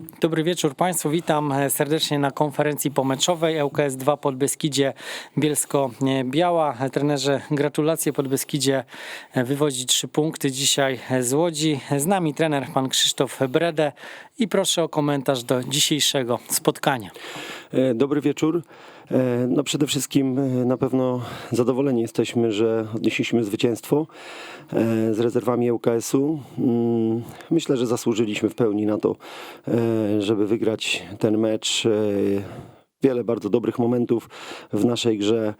Dobry wieczór Państwu, witam serdecznie na konferencji pomeczowej ŁKS 2 Podbeskidzie Bielsko-Biała. Trenerze, gratulacje Podbeskidzie wywodzi trzy punkty dzisiaj z Łodzi. Z nami trener pan Krzysztof Brede i proszę o komentarz do dzisiejszego spotkania. E, Dobry wieczór. E, No przede wszystkim e, na pewno zadowoleni jesteśmy, że odnieśliśmy zwycięstwo z rezerwami ŁKS-u. Mm, Myślę, że zasłużyliśmy w pełni na to, żeby wygrać ten mecz. Wiele bardzo dobrych momentów w naszej grze,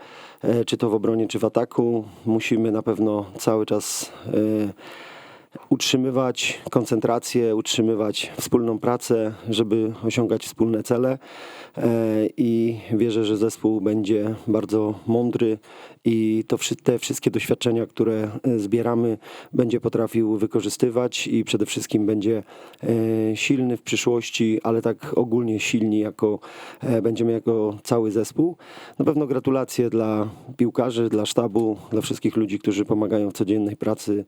czy to w obronie, czy w ataku. Musimy na pewno cały czas utrzymywać koncentrację, utrzymywać wspólną pracę, żeby osiągać wspólne cele. E, I wierzę, że zespół będzie bardzo mądry i to te wszystkie doświadczenia, które e, zbieramy, będzie potrafił wykorzystywać i przede wszystkim będzie e, silny w przyszłości, ale tak ogólnie silni jako będziemy jako cały zespół. Na pewno gratulacje dla piłkarzy, dla sztabu, dla wszystkich ludzi, którzy pomagają w codziennej pracy,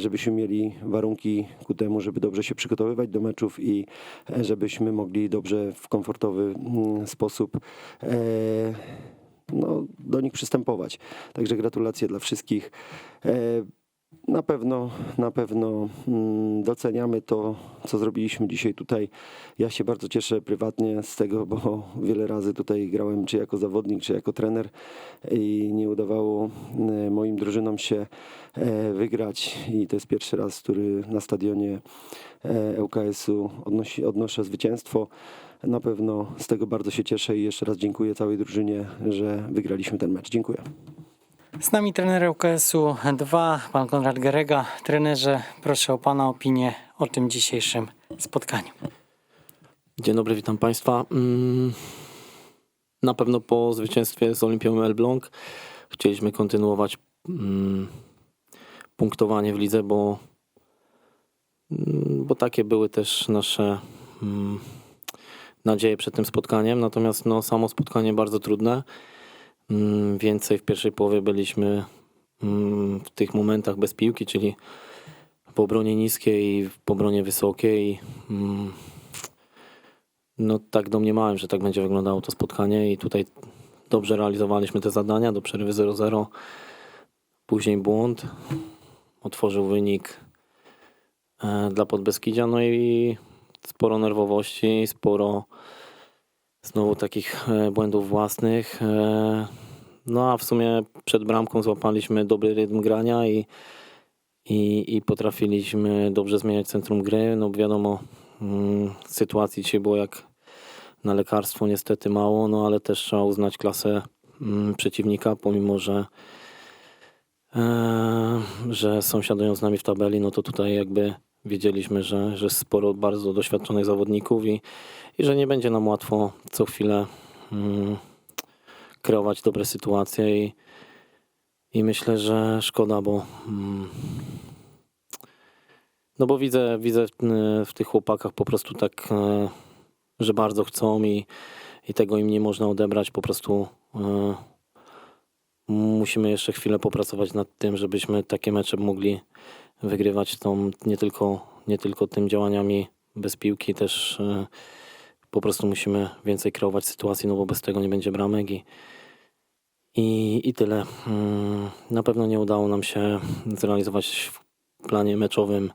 żebyśmy mieli warunki ku temu, żeby dobrze się przygotowywać do meczów i e, żebyśmy mogli dobrze w komfortowy mm, sposób e, no, do nich przystępować. Także gratulacje dla wszystkich. Na pewno, na pewno mm, doceniamy to, co zrobiliśmy dzisiaj tutaj. Ja się bardzo cieszę prywatnie z tego, bo wiele razy tutaj grałem czy jako zawodnik, czy jako trener i nie udawało e, moim drużynom się e, wygrać i to jest pierwszy raz, który na stadionie e, ŁKS-u odnoszę zwycięstwo. Na pewno z tego bardzo się cieszę i jeszcze raz dziękuję całej drużynie, że wygraliśmy ten mecz. Dziękuję. Z nami trener ŁKS-u 2, pan Konrad Gerega. Trenerze, proszę o pana opinię o tym dzisiejszym spotkaniu. Dzień dobry, witam Państwa. Mm, Na pewno po zwycięstwie z Olimpią Elbląg chcieliśmy kontynuować mm, punktowanie w lidze, bo, mm, bo takie były też nasze nadzieje przed tym spotkaniem. Natomiast no, samo spotkanie bardzo trudne. Mm, Więcej w pierwszej połowie byliśmy mm, w tych momentach bez piłki, czyli w obronie niskiej i w obronie wysokiej. Mm, no tak domniemałem, że tak będzie wyglądało to spotkanie i tutaj dobrze realizowaliśmy te zadania do przerwy 0-0. Później błąd. Otworzył wynik e, dla Podbeskidzia. No i sporo nerwowości, sporo znowu takich e, błędów własnych. E, No a w sumie przed bramką złapaliśmy dobry rytm grania i, i, i potrafiliśmy dobrze zmieniać centrum gry. No wiadomo, mm, sytuacji dzisiaj było jak na lekarstwo niestety mało, no ale też trzeba uznać klasę mm, przeciwnika, pomimo że e, że sąsiadują z nami w tabeli, no to tutaj jakby wiedzieliśmy, że, że sporo bardzo doświadczonych zawodników i, i że nie będzie nam łatwo co chwilę mm, kreować dobre sytuacje i, i myślę, że szkoda, bo mm, no bo widzę, widzę w- w tych chłopakach po prostu tak e, że bardzo chcą i, i tego im nie można odebrać. Po prostu e, musimy jeszcze chwilę popracować nad tym, żebyśmy takie mecze mogli wygrywać tą, nie, tylko, nie tylko tym działaniami bez piłki, też e, po prostu musimy więcej kreować sytuacji, no bo bez tego nie będzie bramek i, i, i tyle. Mm, Na pewno nie udało nam się zrealizować w planie meczowym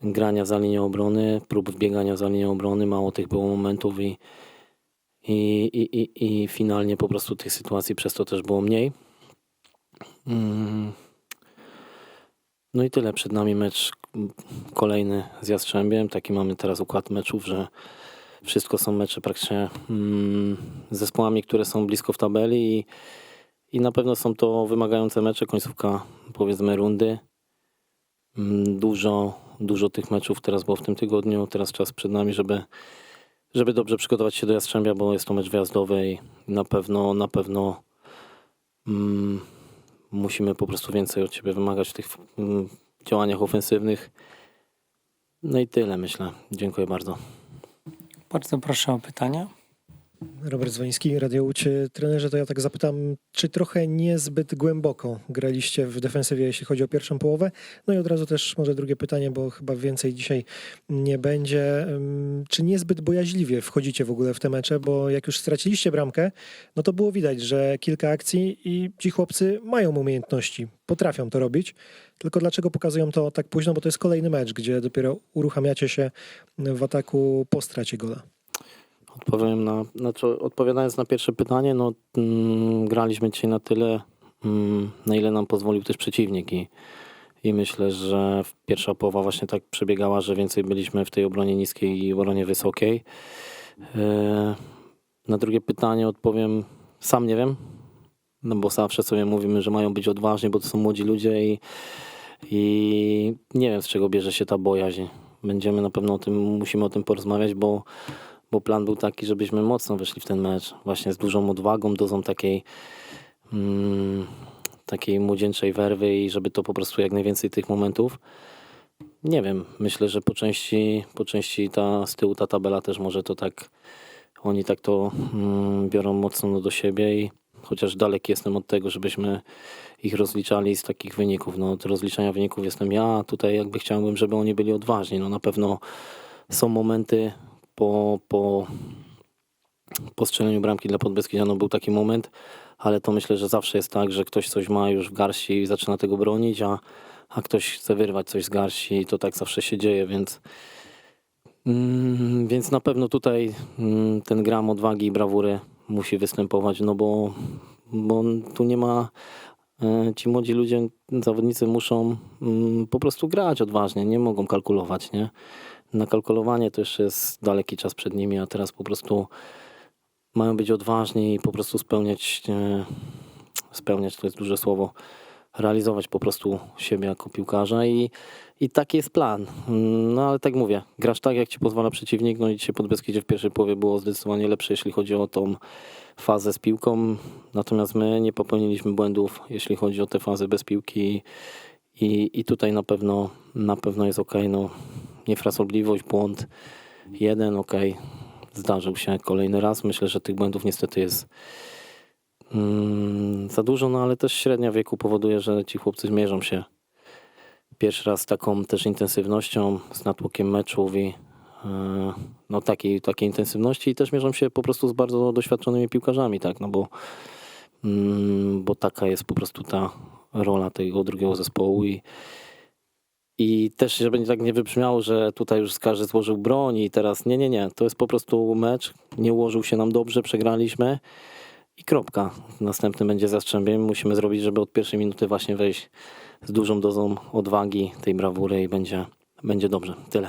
grania za linią obrony, prób wbiegania za linią obrony, mało tych było momentów i, i, i, i, i finalnie po prostu tych sytuacji przez to też było mniej. Mm. No i tyle. Przed nami mecz kolejny z Jastrzębiem. Taki mamy teraz układ meczów, że wszystko są mecze praktycznie mm, z zespołami, które są blisko w tabeli i, i na pewno są to wymagające mecze, końcówka powiedzmy rundy. Mm, Dużo, dużo tych meczów teraz było w tym tygodniu. Teraz czas przed nami, żeby, żeby dobrze przygotować się do Jastrzębia, bo jest to mecz wyjazdowy i na pewno, na pewno mm, musimy po prostu więcej od siebie wymagać w tych mm, działaniach ofensywnych. No i tyle myślę. Dziękuję bardzo. Bardzo proszę o pytania. Robert Zwański, Radio Łódź. Trenerze, to ja tak zapytam, czy trochę niezbyt głęboko graliście w defensywie, jeśli chodzi o pierwszą połowę? No i od razu też może drugie pytanie, bo chyba więcej dzisiaj nie będzie. Czy niezbyt bojaźliwie wchodzicie w ogóle w te mecze? Bo jak już straciliście bramkę, no to było widać, że kilka akcji i ci chłopcy mają umiejętności, potrafią to robić. Tylko dlaczego pokazują to tak późno? Bo to jest kolejny mecz, gdzie dopiero uruchamiacie się w ataku po stracie gola. Odpowiem na, znaczy odpowiadając na pierwsze pytanie, no mm, graliśmy dzisiaj na tyle, mm, na ile nam pozwolił też przeciwnik i, i myślę, że pierwsza połowa właśnie tak przebiegała, że więcej byliśmy w tej obronie niskiej i obronie wysokiej. E, Na drugie pytanie odpowiem, sam nie wiem, no bo zawsze sobie mówimy, że mają być odważni, bo to są młodzi ludzie i, i nie wiem z czego bierze się ta bojaźń. Będziemy na pewno o tym, musimy o tym porozmawiać, bo bo plan był taki, żebyśmy mocno weszli w ten mecz, właśnie z dużą odwagą, dozą takiej mm, takiej młodzieńczej werwy i żeby to po prostu jak najwięcej tych momentów. Nie wiem, myślę, że po części, po części ta z tyłu ta tabela też może to tak, oni tak to mm, biorą mocno do siebie i chociaż daleki jestem od tego, żebyśmy ich rozliczali z takich wyników. No, od rozliczania wyników jestem ja, tutaj jakby chciałbym, żeby oni byli odważni. No na pewno są momenty, po, po, po strzeleniu bramki dla Podbeskidzia no był taki moment, ale to myślę, że zawsze jest tak, że ktoś coś ma już w garści i zaczyna tego bronić, a, a ktoś chce wyrwać coś z garści i to tak zawsze się dzieje, więc mm, więc na pewno tutaj mm, ten gram odwagi i brawury musi występować, no bo, bo tu nie ma e, ci młodzi ludzie, zawodnicy muszą mm, po prostu grać odważnie, nie mogą kalkulować, nie? Na kalkulowanie to jeszcze jest daleki czas przed nimi, a teraz po prostu mają być odważni i po prostu spełniać, e, spełniać to jest duże słowo, realizować po prostu siebie jako piłkarza i, i taki jest plan. No ale tak mówię, grasz tak jak ci pozwala przeciwnik, no i dzisiaj Podbeskidzie w pierwszej połowie było zdecydowanie lepsze, jeśli chodzi o tą fazę z piłką, natomiast my nie popełniliśmy błędów, jeśli chodzi o tę fazę bez piłki i, i tutaj na pewno, na pewno jest ok. No, niefrasobliwość, błąd jeden, ok, zdarzył się kolejny raz. Myślę, że tych błędów niestety jest mm, za dużo, no ale też średnia wieku powoduje, że ci chłopcy zmierzą się pierwszy raz z taką też intensywnością, z natłokiem meczów i e, no takiej, takiej intensywności i też mierzą się po prostu z bardzo doświadczonymi piłkarzami, tak, no bo, mm, bo taka jest po prostu ta rola tego drugiego zespołu i, i też, żeby tak nie wybrzmiało, że tutaj już każdy złożył broń i teraz nie, nie, nie. To jest po prostu mecz. Nie ułożył się nam dobrze, przegraliśmy i kropka. Następny będzie zastrzębiem. Musimy zrobić, żeby od pierwszej minuty właśnie wejść z dużą dozą odwagi, tej brawury i będzie, będzie dobrze. Tyle.